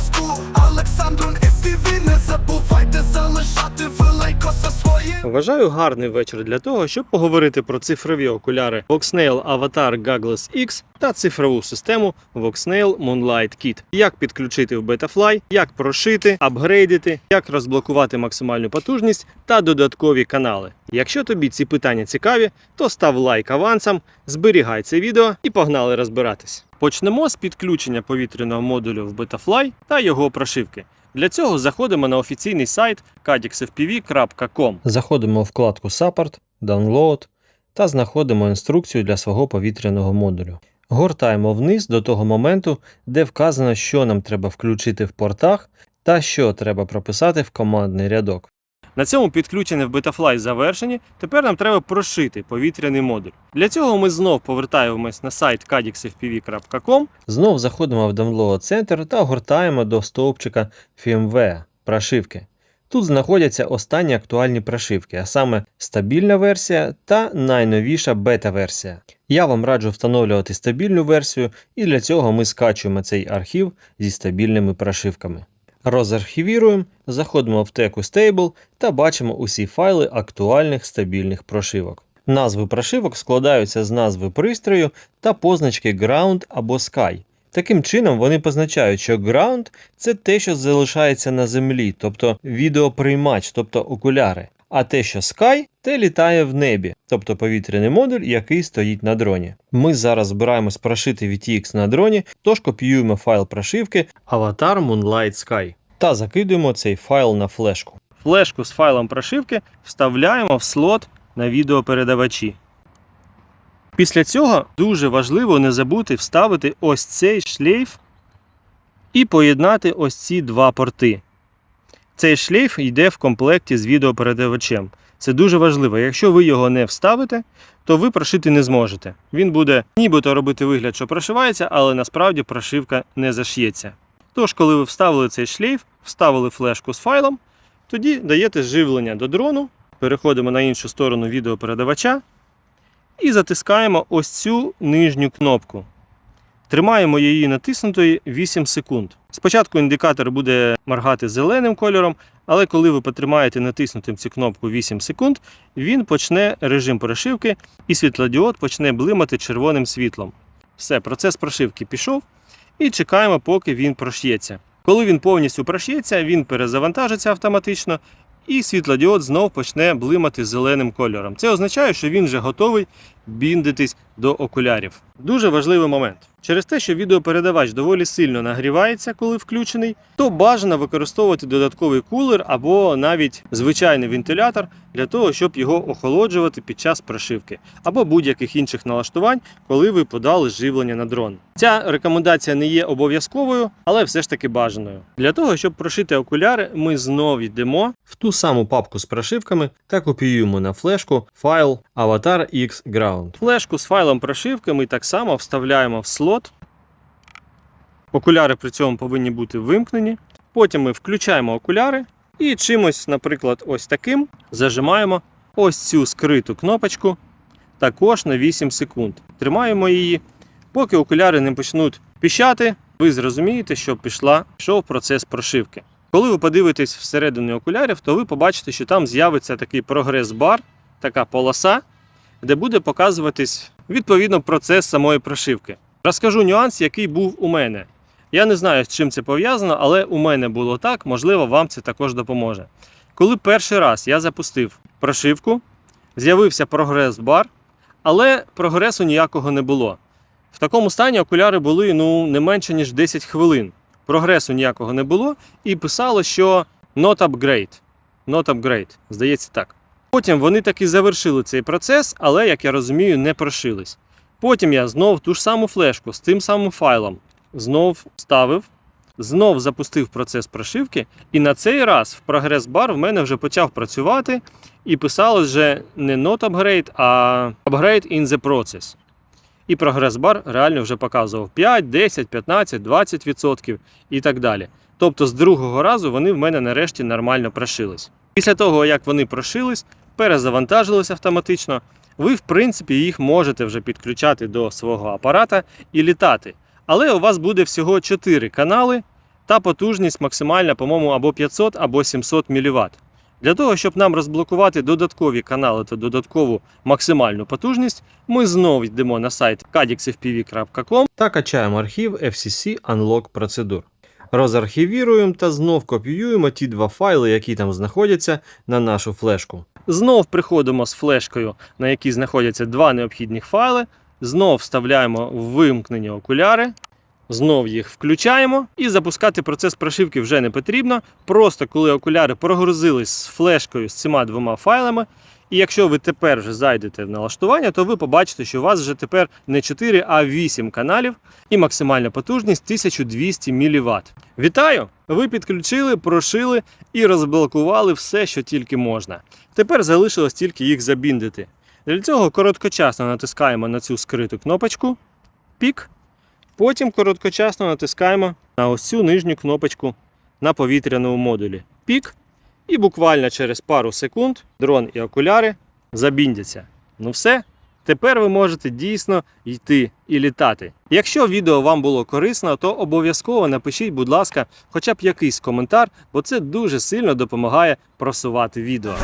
School. Вважаю гарний вечір для того, щоб поговорити про цифрові окуляри Voxnail Avatar Goggles X та цифрову систему Voxnail Moonlight Kit. Як підключити в Betafly, як прошити, апгрейдити, як розблокувати максимальну потужність та додаткові канали. Якщо тобі ці питання цікаві, то став лайк авансом, зберігай це відео і погнали розбиратись. Почнемо з підключення повітряного модулю в Betafly та його прошивки. Для цього заходимо на офіційний сайт kadixfpv.com. Заходимо в вкладку Support, Download та знаходимо інструкцію для свого повітряного модулю. Гортаємо вниз до того моменту, де вказано, що нам треба включити в портах та що треба прописати в командний рядок. На цьому підключення в Betafly завершені. Тепер нам треба прошити повітряний модуль. Для цього ми знов повертаємось на сайт cadixfpv.com, знов заходимо в Download Center та гортаємо до стовпчика firmware прошивки. Тут знаходяться останні актуальні прошивки, а саме стабільна версія та найновіша бета-версія. Я вам раджу встановлювати стабільну версію, і для цього ми скачуємо цей архів зі стабільними прошивками. Розархівіруємо, заходимо в теку Stable та бачимо усі файли актуальних стабільних прошивок. Назви прошивок складаються з назви пристрою та позначки Ground або Sky. Таким чином вони позначають, що Ground це те, що залишається на землі, тобто відеоприймач, тобто окуляри. А те, що Sky, те літає в небі, тобто повітряний модуль, який стоїть на дроні. Ми зараз збираємось прошити VTX на дроні, тож копіюємо файл прошивки Avatar Moonlight Sky та закидуємо цей файл на флешку. Флешку з файлом прошивки вставляємо в слот на відеопередавачі. Після цього дуже важливо не забути вставити ось цей шлейф і поєднати ось ці два порти. Цей шлейф йде в комплекті з відеопередавачем. Це дуже важливо. Якщо ви його не вставите, то ви прошити не зможете. Він буде нібито робити вигляд, що прошивається, але насправді прошивка не зашиється. Тож, коли ви вставили цей шлейф, вставили флешку з файлом, тоді даєте живлення до дрону, переходимо на іншу сторону відеопередавача і затискаємо ось цю нижню кнопку. Тримаємо її натиснутою 8 секунд. Спочатку індикатор буде моргати зеленим кольором, але коли ви потримаєте натиснутим цю кнопку 8 секунд, він почне режим прошивки і світлодіод почне блимати червоним світлом. Все, процес прошивки пішов і чекаємо, поки він прош'ється. Коли він повністю прош'ється, він перезавантажиться автоматично, і світлодіод знов почне блимати зеленим кольором. Це означає, що він вже готовий біндитись до окулярів. Дуже важливий момент. Через те, що відеопередавач доволі сильно нагрівається, коли включений, то бажано використовувати додатковий кулер або навіть звичайний вентилятор для того, щоб його охолоджувати під час прошивки, або будь-яких інших налаштувань, коли ви подали живлення на дрон. Ця рекомендація не є обов'язковою, але все ж таки бажаною. Для того, щоб прошити окуляри, ми знов йдемо в ту саму папку з прошивками та копіюємо на флешку файл Avatar X Ground. Флешку з файлом прошивки ми так само вставляємо в слот. Окуляри при цьому повинні бути вимкнені. Потім ми включаємо окуляри і чимось, наприклад, ось таким зажимаємо ось цю скриту кнопочку також на 8 секунд. Тримаємо її, поки окуляри не почнуть піщати, ви зрозумієте, що пішла, пішов процес прошивки. Коли ви подивитесь всередину окулярів, то ви побачите, що там з'явиться такий прогрес-бар, така полоса, де буде показуватись відповідно процес самої прошивки. Розкажу нюанс, який був у мене. Я не знаю, з чим це пов'язано, але у мене було так, можливо, вам це також допоможе. Коли перший раз я запустив прошивку, з'явився прогрес-бар, але прогресу ніякого не було. В такому стані окуляри були ну, не менше, ніж 10 хвилин. Прогресу ніякого не було, і писало, що not upgrade. Not upgrade, здається так. Потім вони таки завершили цей процес, але, як я розумію, не прошились. Потім я знов ту ж саму флешку з тим самим файлом знов ставив, знов запустив процес прошивки, і на цей раз в прогрес-бар в мене вже почав працювати і писалось вже не not upgrade, а upgrade in the process. І прогрес-бар реально вже показував 5, 10, 15, 20% і так далі. Тобто з другого разу вони в мене нарешті нормально прошились. Після того, як вони прошились, перезавантажились автоматично, ви, в принципі, їх можете вже підключати до свого апарата і літати. Але у вас буде всього 4 канали та потужність максимальна, по-моєму, або 500, або 700 мВт. Для того, щоб нам розблокувати додаткові канали та додаткову максимальну потужність, ми знову йдемо на сайт cadixfpv.com та качаємо архів FCC Unlock процедур. Розархівіруємо та знов копіюємо ті два файли, які там знаходяться, на нашу флешку. Знов приходимо з флешкою, на якій знаходяться два необхідних файли. Знов вставляємо в вимкнені окуляри, знов їх включаємо і запускати процес прошивки вже не потрібно. Просто коли окуляри прогрузились з флешкою з цими двома файлами. І якщо ви тепер вже зайдете в налаштування, то ви побачите, що у вас вже тепер не 4, а 8 каналів і максимальна потужність 1200 мВт. Вітаю! Ви підключили, прошили і розблокували все, що тільки можна. Тепер залишилось тільки їх забіндити. Для цього короткочасно натискаємо на цю скриту кнопочку пік. Потім короткочасно натискаємо на ось цю нижню кнопочку на повітряному модулі пік. І буквально через пару секунд дрон і окуляри забіндяться. Ну все, тепер ви можете дійсно йти і літати. Якщо відео вам було корисно, то обов'язково напишіть, будь ласка, хоча б якийсь коментар, бо це дуже сильно допомагає просувати відео.